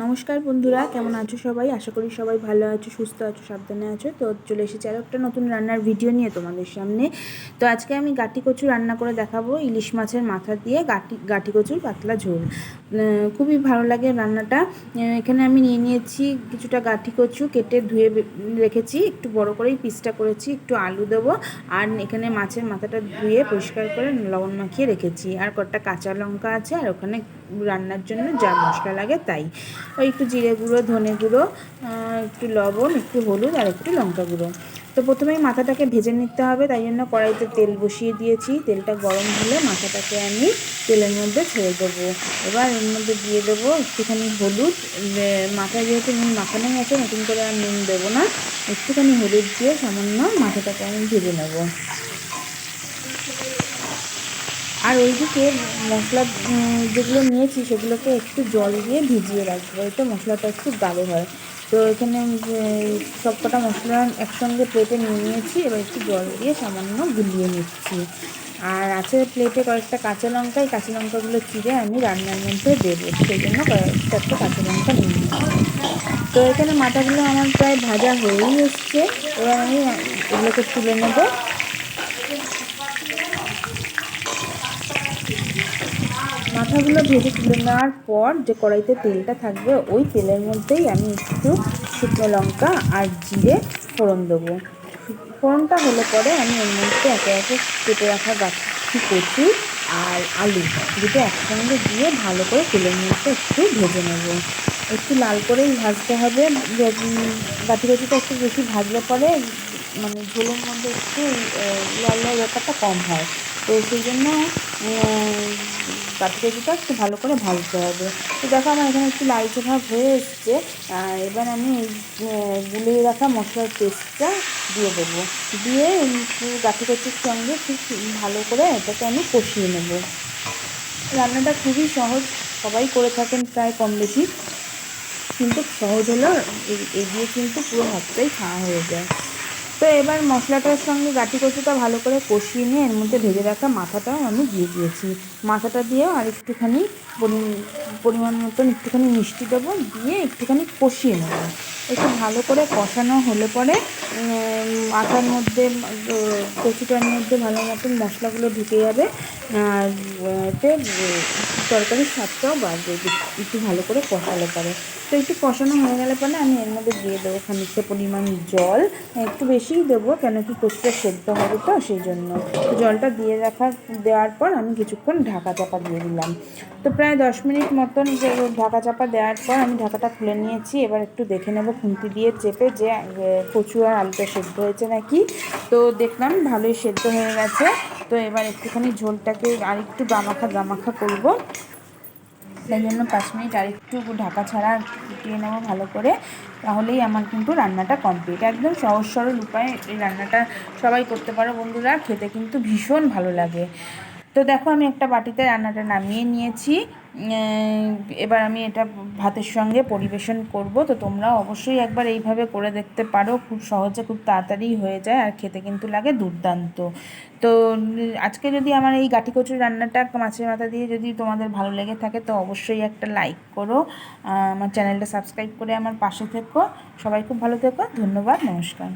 নমস্কার বন্ধুরা, কেমন আছো সবাই? আশা করি সবাই ভালো আছো, সুস্থ আছো, সাবধানে আছো। তো চলে এসেছি আরও একটা নতুন রান্নার ভিডিও নিয়ে তোমাদের সামনে। তো আজকে আমি গাটি কচু রান্না করে দেখাবো, ইলিশ মাছের মাথা দিয়ে গাটি গাটি কচুর পাতলা ঝোল। খুবই ভালো লাগে রান্নাটা। এখানে আমি নিয়ে নিয়েছি কিছুটা গাটি কচু কেটে ধুয়ে রেখেছি। একটু বড় করেই পিসটা করেছি, একটু আলু দেবো। আর এখানে মাছের মাথাটা ধুয়ে পরিষ্কার করে লবণ মাখিয়ে রেখেছি। আর কটা কাঁচা লঙ্কা আছে, আর ওখানে রান্নার জন্য যা মশলা লাগে তাই। ওই একটু জিরে গুঁড়ো, ধনে গুঁড়ো একটু লবণ, একটু হলুদ আর একটু লঙ্কা গুঁড়ো। তো প্রথমেই মাথাটাকে ভেজে নিতে হবে, তাই জন্য কড়াইতে তেল বসিয়ে দিয়েছি। তেলটা গরম হলে মাথাটাকে আমি তেলের মধ্যে ছেড়ে দেবো। এবার এর মধ্যে দিয়ে দেবো একটুখানি হলুদ। মাথায় যেহেতু নুন মাখানোই আছে, নতুন করে আর নুন দেবো না। একটুখানি হলুদ দিয়ে সামান্য মাথাটাকে আমি ভেজে নেব। আর ওইদিকে মশলা যেগুলো নিয়েছি সেগুলোকে একটু জল দিয়ে ভিজিয়ে রাখব। এতে মশলাটা একটু গাঢ় হয়। তো এখানে আমি যে সবকটা মশলা একসঙ্গে প্লেটে নিয়ে নিয়েছি, এবার একটু জল দিয়ে সামান্য গুলিয়ে নিচ্ছি। আর আছে প্লেটে কয়েকটা কাঁচা লঙ্কা এই কাঁচা লঙ্কাগুলো চিড়ে আমি রান্নার মধ্যে দেবো। সেই জন্য কয়েকটা কাঁচা লঙ্কা নিয়ে নিচ্ছি। তো এখানে মাথাগুলো আমার প্রায় ভাজা হয়েই এসছে। এবার আমি এগুলোকে তুলে নেব। মাথাগুলো ভেজে তুলে নেওয়ার পর যে কড়াইতে তেলটা থাকবে, ওই তেলের মধ্যেই আমি একটু শুকনো লঙ্কা আর জিরে ফোড়ন দেবো। ফোড়নটা হলে পরে আমি এর মধ্যে একে একে কেটে রাখা গাছি কচু আর আলু দুটো একসঙ্গে দিয়ে ভালো করে তেলের মধ্যে একটু ভেজে নেব। একটু লাল করেই ভাজতে হবে। গাঠি কচুটা একটু বেশি ভাজলে পরে মানে ঝোলের মধ্যে একটু লাল লাল ব্যাপারটা কম হয়। তো সেই জন্য কাঠি কচুটা একটু ভালো করে ভাজতে হবে। তো দেখো আমার এখানে একটু লালচে ভাব হয়ে এসছে। এবার আমি এই গুলিয়ে রাখা মশলার পেস্টটা দিয়ে দেবো। দিয়ে গাঠি কচুর সঙ্গে খুব ভালো করে এটাকে আমি কষিয়ে নেব। রান্নাটা খুবই সহজ, সবাই করে থাকেন প্রায় কম বেশি কিন্তু সহজ হলেও এ- এই দিয়ে কিন্তু পুরো ভাতটাই খাওয়া হয়ে যায়। তো এবার মশলাটার সঙ্গে গাটি কচুটা ভালো করে কষিয়ে নিয়ে এর মধ্যে ভেজে রাখা মাথাটাও আমি দিয়ে দিয়েছি। মাথাটা দিয়েও আর একটুখানি পরিমাণ মতন একটুখানি মিষ্টি দেবো, দিয়ে একটুখানি কষিয়ে নেব। একটু ভালো করে কষানো হলে পরে মাথার মধ্যে কচুটার মধ্যে ভালো মতন মশলাগুলো ঢুকে যাবে। আর তরকারির স্বাদটাও বাড়বে একটু- ভালো করে কষালে পরে। তো একটু কষানো হয়ে গেলে পরে আমি এর মধ্যে দিয়ে দেবো খানিকটা পরিমাণ জল। একটু বেশিই দেবো, কেন কি কচুটা সেদ্ধ হবে তো, সেই জন্য। জলটা দিয়ে রাখার দেওয়ার পর আমি কিছুক্ষণ ঢাকা চাপা দিয়ে দিলাম। তো প্রায় দশ মিনিট মতন ঢাকা চাপা দেওয়ার পর আমি ঢাকাটা খুলে নিয়েছি। এবার একটু দেখে নেব খুন্তি দিয়ে চেপে যে কচু আর আলুটা সেদ্ধ হয়েছে নাকি? তো দেখলাম ভালোই সেদ্ধ হয়ে গেছে। তো এবার একটুখানি ঝোলটাকে আর একটু গামাখা গামাখা করব। তাই জন্য পাঁচ মিনিট আর একটু ঢাকা ছাড়া ফুটিয়ে নেব ভালো করে। তাহলেই আমার কিন্তু রান্নাটা কমপ্লিট একদম সহজ সরল উপায়ে এই রান্নাটা সবাই করতে পারো বন্ধুরা। খেতে কিন্তু ভীষণ ভালো লাগে। তো দেখো আমি একটা বাটিতে রান্নাটা নামিয়ে নিয়েছি। এবার আমি এটা ভাতের সঙ্গে পরিবেশন করব। তো তোমরা অবশ্যই একবার এইভাবে করে দেখতে পারো। খুব সহজে খুব তাড়াতাড়ি হয়ে যায় আর খেতে কিন্তু লাগে দুর্দান্ত। তো আজকে যদি আমার এই গাঠি কচুর রান্নাটা মাছের মাথা দিয়ে যদি তোমাদের ভালো লেগে থাকে, তো অবশ্যই একটা লাইক করো। আমার চ্যানেলটা সাবস্ক্রাইব করে আমার পাশে থেকো। সবাই খুব ভালো থেকো। ধন্যবাদ। নমস্কার।